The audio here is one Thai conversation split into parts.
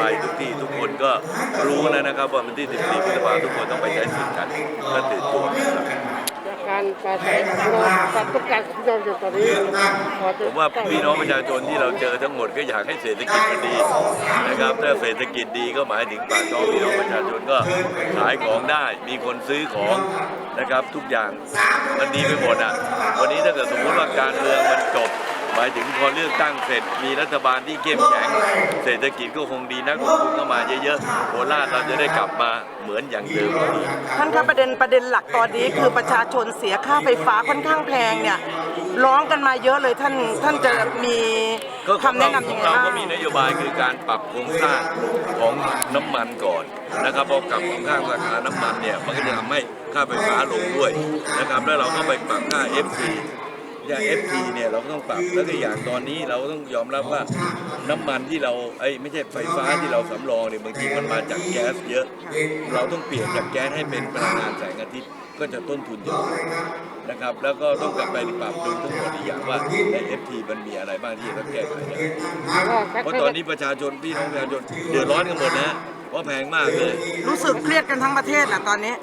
ไปทุกที่ทุกคนก็รู้แล้วนะครับว่าวันที่ 14พฤษภาคมทุกคนต้องไปใช้สิทธิ์กันก็ตื่นตัวนะครับการปราศัยของเราความต้องการของพี่น้อยู่ตอนนี้ผมว่าพี่น้องประชาชนที่เราเจอทั้งหมดก็อยากให้เศรษฐกิจมันดีนะครับถ้าเศรษฐกิจดีก็หมายถึงปากท้องพี่น้องประชาชนก็ขายของได้มีคนซื้อของนะครับทุกอย่างมันดีไปหมดอะวันนี้ถ้าเกิดสมมติว่าการเมืองมันจบ มายถึงพอเลือกตั้งเสร็จมีรัฐบาลที่เข้มแข็ง เศรษฐกิจก็คงดีนักลงทุนก็มาเยอะๆโคราชเราจะได้กลับมาเหมือนอย่างเดิมท่านคะประเด็นประเด็นหลักตอนนี้คือประชาชนเสียค่าไฟฟ้าค่อนข้างแพงเนี่ยร้องกันมาเยอะเลยท่านท่านจะมีก็คำแนะนำยังไงเราบ้างก็มีนโยบายคือการปรับโครงสร้างของน้ำมันก่อนนะครับพอปรับโครงสร้างราคาน้ำมันเนี่ยมันก็จะทำให้ค่าไฟฟ้าลงด้วยนะครับแล้วเราก็ไปปรับค่า FC อย่าง FT เนี่ยเราก็ต้องปรับแล้วก็อย่างตอนนี้เราก็ต้องยอมรับว่าน้ำมันที่เราไอ้ยไม่ใช่ไฟฟ้าที่เราสำรองเนี่ยบางทีมันมาจากแก๊สเยอะ เราต้องเปลี่ยนจากแก๊สให้เป็นพลังงานแสงอาทิตย์ก็จะต้นทุนเยอะนะครับ แล้วก็ต้องกลับไปปรับดูทั้งหมดอีกอย่างว่าใน FT มันมีอะไรบ้างที่จะต้องแก้ไขได้เพราะตอนนี้ประชาชนพี่น้องประชาชนเดือดร้อนกันหมดนะเพราะแพงมากเลยรู้สึกเครียดกันทั้งประเทศแหละตอนนี้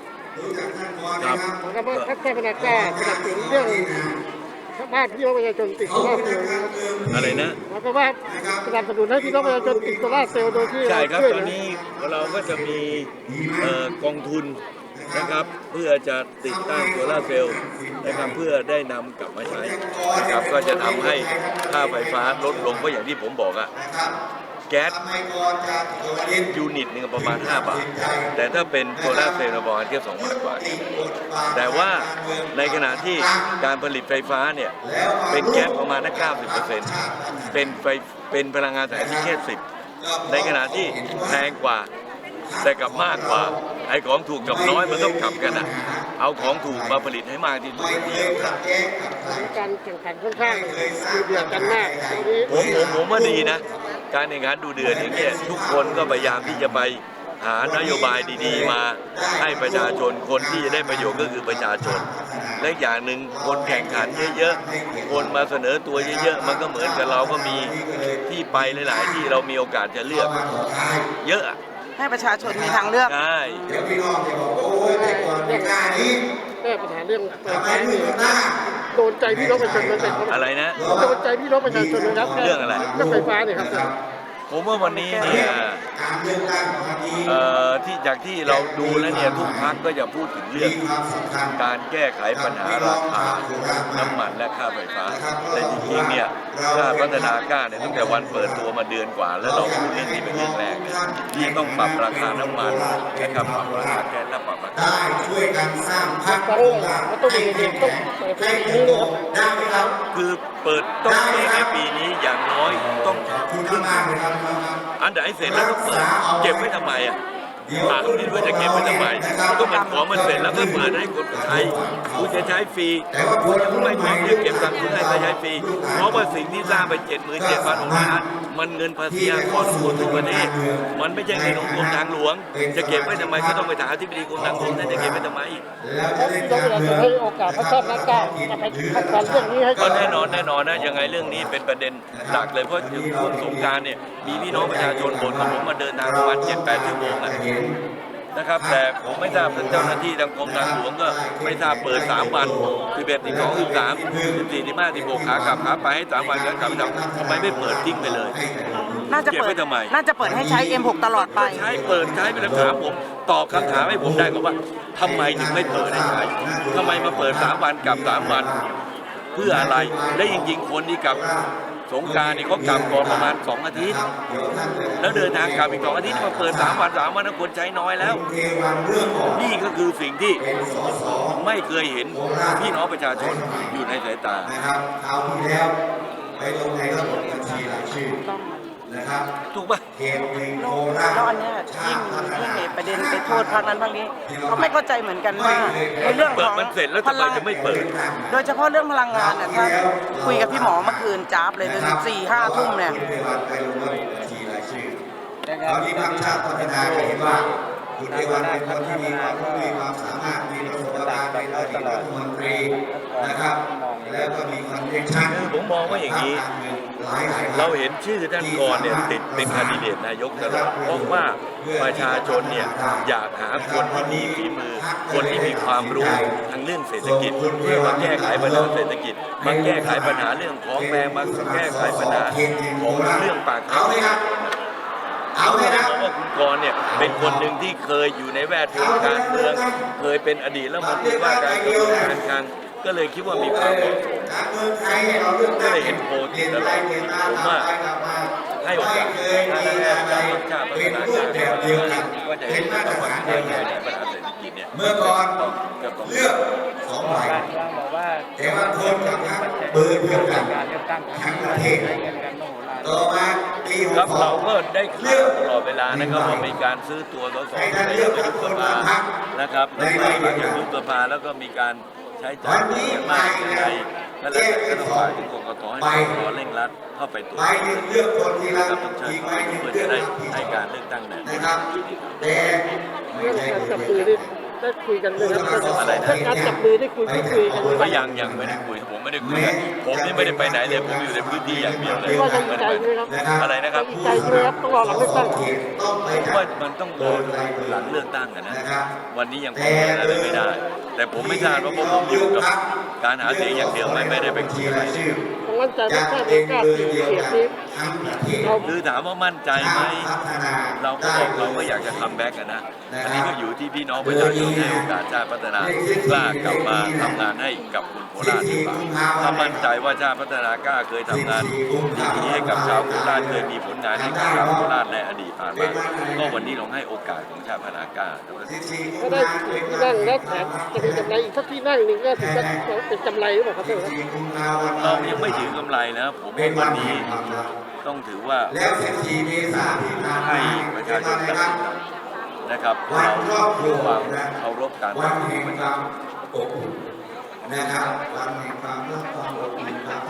ครับ ผมก็ว่าถ้าแค่พนักงานสนับสนุนเรื่อง บ้านพี่น้องประชาชนติดโซล่าร์เซลล์นะครับอะไรนะแล้วก็ว่าสนับสนุนให้พี่น้องประชาชนติดโซล่าร์เซลล์โดยที่ใช่ครับ ช่วยตอนนี้เราก็จะมีเอ่อกองทุนนะครับ เพื่อจะติดตั้งโซลาร์เซลล์นะครับเพื่อได้นำกลับมาใช้นะครับก็จะทำให้ค่าไฟฟ้าลดลงเพราะอย่างที่ผมบอกอะ แก๊สยูนิตหนึงประมาณ 5 บาท แต่ถ้าเป็นโซลาร์เซลล์ประมาณแค่2บาทกว่า แต่ว่าในขณะที่การผลิตไฟฟ้าเนี่ย เป็นแก๊สประมาณนัก90%เป็นไฟเป็นพลังงานแสงอาที่แค่10 ในขณะที่แพงกว่าแต่กลับมากกว่า ไอ้ของถูกกับน้อยมันต้องกลับกันอะ เอาของถูกมาผลิตให้มากที่สุดดีการแข่งขันค่อนข้างดูเดือดกันมากตอนนี้ผมผมผมว่าดีนะ การแข่งขันดูเดือดอย่างเงี้ยทุกคนก็พยายามที่จะไปหานโยบายดีๆ มาให้ประชาชนคนที่จะได้ประโยชน์ก็คือประชาชน และอีกอย่างหนึ่งคนแข่งขันเยอะๆ คนมาเสนอตัวเยอะๆ มันก็เหมือนกับเราก็มีที่ไปหลาย ๆ ที่เรามีโอกาสจะเลือก เยอะอะให้ประชาชนมีทางเลือกใช่แก้ปัญหาเรื่องไฟฟ้าเนี่ย โดนใจพี่น้องประชาชนเลยแต่อะไรนะ โดนใจพี่น้องประชาชนเลยครับเรื่องอะไร เรื่องไฟฟ้าเนี่ยครับ ผมว่าวันนี้เนี่ยเอ่อที่จากที่เราดูแล้วเนี่ยทุกพักก็จะพูดถึงเรื่องการแก้ไขปัญหาราคาน้ำมันและค่าไฟฟ้า แต่จริงๆเนี่ยชาติพัฒนากล้าเนี่ยตั้งแต่วันเปิดตัวมาเดือนกว่า แล้วเราพูดเรื่องนี้เป็นเรื่องแรกเลยที่ต้องปรับราคาน้ำมันนะครับปรับราคาแก๊สและปรับราคาช่วยกันสร้างภาพตอนนี้เราต้องมีเด็กต้องเปิดเพลงนี้นะครับได้ไหม ครับคือเปิดต้องเปิดในปีนี้อย่างน้อยต้องคุณมากเลยครับอันไหนเสร็จแล้วก็เปิดเก็บไว้ทำไมอะ ถามนี่ว่าจะเก็บไว้ทำไมก็มันของมันเสร็จแล้วก็เปิดให้คนใช้คุณจะใช้ฟรีคุณยังไม่พร้อมจะเก็บตังค์คุณให้ใช้ฟรีเพราะว่าสิ่งที่สร้างไปเจ็ดหมื่นเจ็ดพันองค์ล้านมันเงินภาษีอากรของคนทุกประเทศมันไม่ใช่เงินของกรมทางหลวง จะเก็บไว้ทำไมก็ต้องไปถามที่บดีกรมทางหลวงนั่นจะเก็บไว้ทำไมพี่น้องให้โอกาสพระชาตินักกล้าจะไปขัดขวางเรื่องนี้ให้ก็แน่นอนแน่นอนนะยังไงเรื่องนี้เป็นประเด็นหลักเลยเพราะถึงช่วงสงกรารเนี่ยมีพี่น้องประชาชนบ่นกับผมมาเดินทางประมาณเจ็ดแปดชั่วโมงอะนะครับ แต่ผมไม่ทราบทางเจ้าหน้าที่ทางกรมทางหลวงก็ไม่ทราบเปิดสามวันสิบเอ็ดสิบสองสิบสามสิบสี่สิบห้าสิบหกขากลับขาไปให้สามวันแล้วกลับไปทำทำไมไม่เปิดทิ้งไปเลย น่าจะเก็บเปิไว้ดทำไม น่าจะเปิดให้ใช้ M6 ตลอดไป ใช้เปิดใช้เป็นคำถามผมตอบคำถามให้ผมได้ก่อนว่าทำไมถึงไม่เปิดให้ใช้ทำไมมาเปิดสามวันกลับสามวัน เพื่ออะไรและจริงๆคนที่กลับ สงกรารนี่เขากลับก่อนประมาณสองอาทิตย์ แล้วเดินทางกลับอีกสองอาทิตย์มาเปิดสามวันสามวันนะคนใช้น้อยแล้ว นี่ก็คือสิ่งที่ไม่เคยเห็นพี่น้องประชาชนอยู่ในสายตานะครับคราวที่แล้วไปลงในระบบบัญชีรายชื่อ นะครับถูกปะเขตหนึ่งโคราชแล้วอันเนี้ยยิ่งยิ่งในประเด็นไปโทษพรรคนั้นพรรคนี้เขาไม่เข้าใจเหมือนกันว่าในเรื่องเปิขดองมันเสร็จแล้วพทำไมลังจะไม่เปิด โดยเฉพาะเรื่องพลังงานน่ะถ้าคุยกับพี่หมอเมื่อคืนจ้าบเลยจนสี่ห้าทุ่มเนี่ย คุณเทวันไปลงระบบบัญชีรายชื่อตอนนี้พรรคชาติพัฒนาจะเห็นว่าคุณเทวันเป็นคนที่มีความรู้มีความสามารถมีประสบการณ์เป็นอดีตรัฐมนตรีนะครับ แล้วก็มีคอนเนคชั่นคือผมมองว่าอย่างนี้หลายหลายๆ เราเห็นชื่อท่านก่อนเนี่ยติดเป็นแคนดิเดตนายกตลอดเพราะว่าประชาชนเนี่ยอยากหาคนที่มีฝีมือ คนที่มีความรู้ทางเรื่องเศรษฐกิจเพื่อมาแก้ไขปัญหาเศรษฐกิจมาแก้ไขปัญหาเรื่องของแรงมาแก้ไขปัญหาของเรื่องปากท้เอาองไหมครับเอาไหมครับเพราะว่าคุณกรณ์เนี่ยเป็นคนหนึ่งที่เคยอยู่ในแวดวงการเมือง เคยเป็นอดีตแล้วมาเป็นว่าการกระทรวงการคลังก็เลยคิดว่ามีความเหมาะสม การเมืองไทยเราเลือกก็เลยเห็นโพลติดตลอดผมว่าให้โอกาสถ้าได้แก้ปัญหาชาติพัฒนาการก็จะเห็นว่าการแก้ไขปัญหาเศรฐกิจเนี่ยเมื่อก่อนเลือกสองฝ่ายการเมืองบอกว่าแต่ว่าคนกับพรรคเบอร์เดียวกันการเลือกตั้งทั้งประเทศต่อมาปีหกสอเราก็ได้ข่าวตลอดเวลานะครับว่ามีการซื้อตัวสสในยุบสภานะครับแล้วก็หลังจากยุบสภาแล้วก็มีการใช้จ่ายมากอย่างไร นั่นแหละก็ต้องฝากถึงกกตให้กกตเร่งรัดเข้าไปตรวจใบสอบหนึ่งเลือกคนที่รักครับต้องเชิญอีกเข้าใบไปหนึ่งเพื่อเลืจะอกได้ที่ให้การเลือกตั้งแบบนะครับแต่ไม่เรื่องใช่ การคนจับเดีมืยอวนี่ได้คุยกันเลยครับอะไรนะเรื่องการจับมือได้คุยพูดคุยกันก็ยังยังไม่ได้คุยผมไม่ได้คุยกันผมนี่ไม่ได้ไปไหนเลยผมอยู่ในพื้นที่อย่างเดียวเลยที่ว่าจะอีกใจใช่ไหมครับอะไรนะครับอีกใจใช่ไหมครับต้องรอหลังเลือกตั้งต้องไปผมจัว่าบมันต้องรอดูหลังเลือกตั้งกันนะ วันนี้ยังคงอะไรไม่ได้ แต่ผมไม่ทราบว่าเพราะผมอยู่กับการหาเสียงอย่างเดียวไม่ไม่ได้ไปคุยอะไรชื่อผมมั่นใจว่าถ้าไม่กล้าตีเสียนี้ทั้งประเทศเราคือถามว่ามั่นใจไหมเราก็บอกเราก็อยากจะคัมแบ็กกันนะ อันนี้ก็อยู่ที่พี่น้องประชาชนให้โอกาสชาติพัฒนากล้ากลับมาทำงานให้กับคนโคราชหรือเปล่าถ้ามั่นใจว่าชาติพัฒนากล้าเคยทำงานดีๆให้กับชาวโคราชเคยมีผลงานให้กับชาวโคราชในอดีตผ่านมาก็วันนี้เราให้โอกาสของชาติพัฒนากล้าถ้าได้ที่นั่งแล้วแถมจะมีกำไรอีกสักที่นั่งหนึ่งก็ถือว่าเป็นกำไรหรือเปล่าครับท่านครับเรายังไม่ถือือกำไรนะครับผมเป็นวันนี้ต้องถือว่าแล้ว14เมษาที่ผ่านให้ประชาชนตัดสินนะครับเราความเคารพการวันแห่งความอบอุ่นนะครับวันแห่งความรักความอบอุ่นครับ